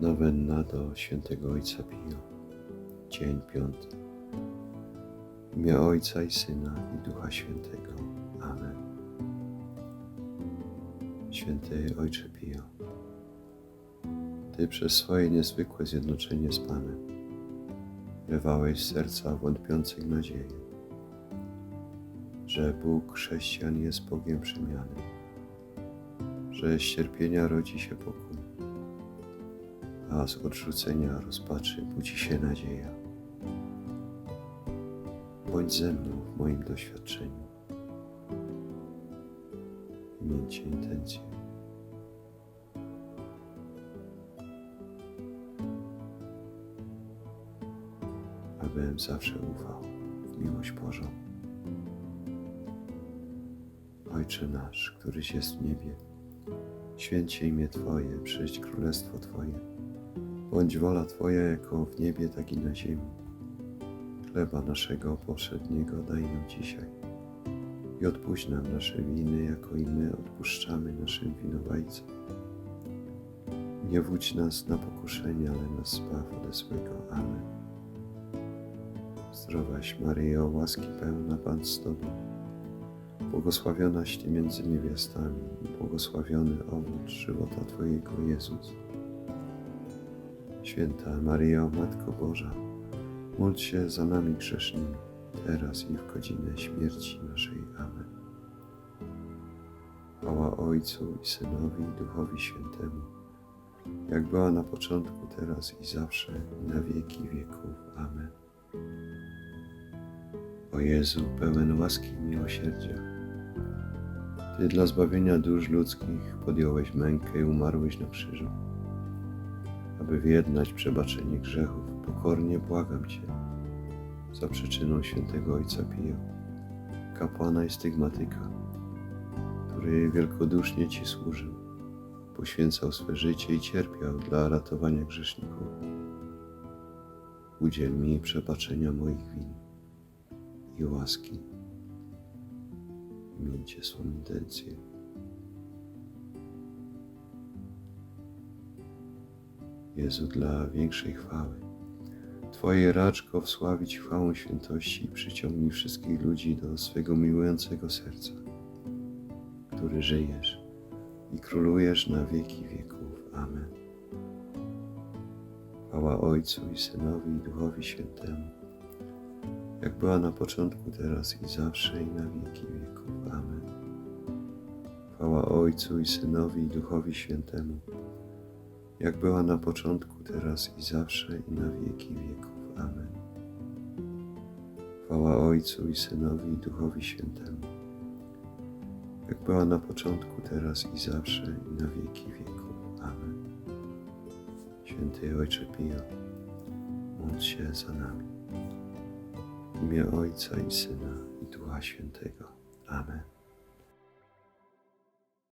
Nowenna do świętego Ojca Pio. Dzień piąty. W imię Ojca i Syna i Ducha Świętego. Amen. Święty Ojcze Pio. Ty przez swoje niezwykłe zjednoczenie z Panem wlewałeś z serca wątpiących nadzieję, że Bóg chrześcijan jest Bogiem przemiany, że z cierpienia rodzi się pokój, a z odrzucenia rozpaczy budzi się nadzieja. Bądź ze mną w moim doświadczeniu. Miejcie intencję. Abym zawsze ufał w miłość Bożą. Ojcze nasz, któryś jest w niebie, święć imię Twoje, przyjdź królestwo Twoje. Bądź wola Twoja jako w niebie, tak i na ziemi. Chleba naszego powszedniego daj nam dzisiaj i odpuść nam nasze winy, jako i my odpuszczamy naszym winowajcom. Nie wódź nas na pokuszenie, ale nas zbaw ode złego. Amen. Zdrowaś Maryjo, łaski pełna Pan z Tobą, błogosławionaś Ty między niewiastami błogosławiony owoc żywota Twojego Jezus. Święta Maryjo, Matko Boża, módl się za nami grzesznymi, teraz i w godzinę śmierci naszej. Amen. Chwała Ojcu i Synowi i Duchowi Świętemu, jak była na początku, teraz i zawsze, i na wieki wieków. Amen. O Jezu, pełen łaski i miłosierdzia, Ty dla zbawienia dusz ludzkich podjąłeś mękę i umarłeś na krzyżu. Aby wyjednać przebaczenie grzechów, pokornie błagam Cię, za przyczyną świętego Ojca Pio, kapłana i stygmatyka, który wielkodusznie Ci służył, poświęcał swe życie i cierpiał dla ratowania grzeszników. Udziel mi przebaczenia moich win i łaski. Miejcie swą intencję. Jezu, dla większej chwały. Twoje raczko wsławić chwałą świętości i przyciągnij wszystkich ludzi do swego miłującego serca, który żyjesz i królujesz na wieki wieków. Amen. Chwała Ojcu i Synowi i Duchowi Świętemu, jak była na początku, teraz i zawsze i na wieki wieków. Amen. Chwała Ojcu i Synowi i Duchowi Świętemu, jak była na początku, teraz i zawsze i na wieki wieków. Amen. Chwała Ojcu i Synowi i Duchowi Świętemu, jak była na początku, teraz i zawsze i na wieki wieków. Amen. Święty Ojcze Pio, módl się za nami. W imię Ojca i Syna i Ducha Świętego. Amen.